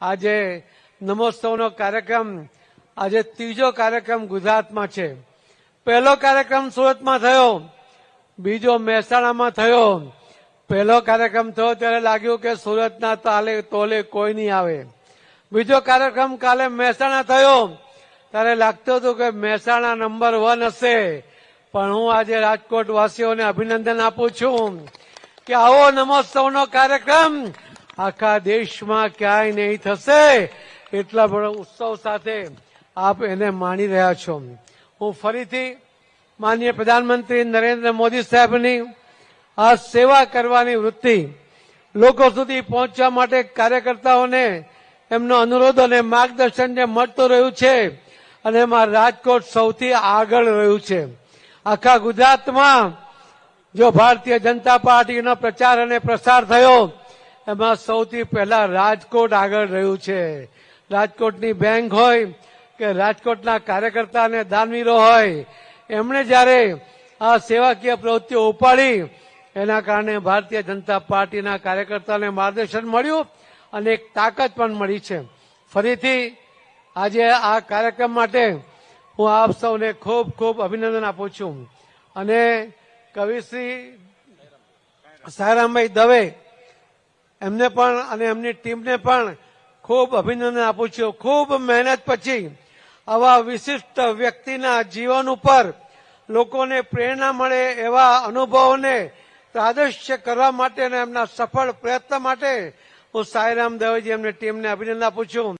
આજે નમોત્સવનો કાર્યક્રમ, આજે ત્રીજો કાર્યક્રમ ગુજરાતમાં છે. પહેલો કાર્યક્રમ સુરતમાં થયો, બીજો મહેસાણામાં થયો. પહેલો કાર્યક્રમ થયો ત્યારે લાગ્યું કે સુરતના તાલે તોલે કોઈ નહીં આવે. બીજો કાર્યક્રમ કાલે મહેસાણા થયો, ત્યારે લાગતું હતું કે મહેસાણા નંબર વન હશે. પણ હું આજે રાજકોટ વાસીઓને અભિનંદન આપું છું કે આવો નમોત્સવનો કાર્યક્રમ આખા દેશમાં ક્યાંય નહીં થશે. એટલા બધા ઉત્સવ સાથે આપ એને માણી રહ્યા છો. હું ફરીથી માનનીય પ્રધાનમંત્રી નરેન્દ્ર મોદી સાહેબની આ સેવા કરવાની વૃત્તિ લોકો સુધી પહોંચવા માટે કાર્યકર્તાઓને એમનો અનુરોધ અને માર્ગદર્શન જે મળતું રહ્યું છે અને એમાં રાજકોટ સૌથી આગળ રહ્યું છે. આખા ગુજરાતમાં જો ભારતીય જનતા પાર્ટીનો પ્રચાર અને પ્રસાર થયો એમાં સૌથી પહેલા રાજકોટ આગળ રહ્યું છે. રાજકોટની બેંક હોય કે રાજકોટના કાર્યકર્તા અને દાનવીરો હોય, એમણે જ્યારે આ સેવાકીય પ્રવૃત્તિઓ ઉપાડી, એના કારણે ભારતીય જનતા પાર્ટીના કાર્યકર્તાને માર્ગદર્શન મળ્યું અને એક તાકાત પણ મળી છે. ફરીથી આજે આ કાર્યક્રમ માટે હું આપ સૌને ખૂબ ખૂબ અભિનંદન આપું છું. અને કવિશ્રી સાયરામભાઈ દવે એમને પણ અને એમની ટીમને પણ ખૂબ અભિનંદન આપું છું. ખૂબ મહેનત પછી આવા વિશિષ્ટ વ્યક્તિના જીવન ઉપર લોકોને પ્રેરણા મળે એવા અનુભવોને પ્રાદર્શ્ય કરવા માટે અને એમના સફળ પ્રયત્ન માટે હું સાયરામ દવેજી એમની ટીમને અભિનંદન આપું છું.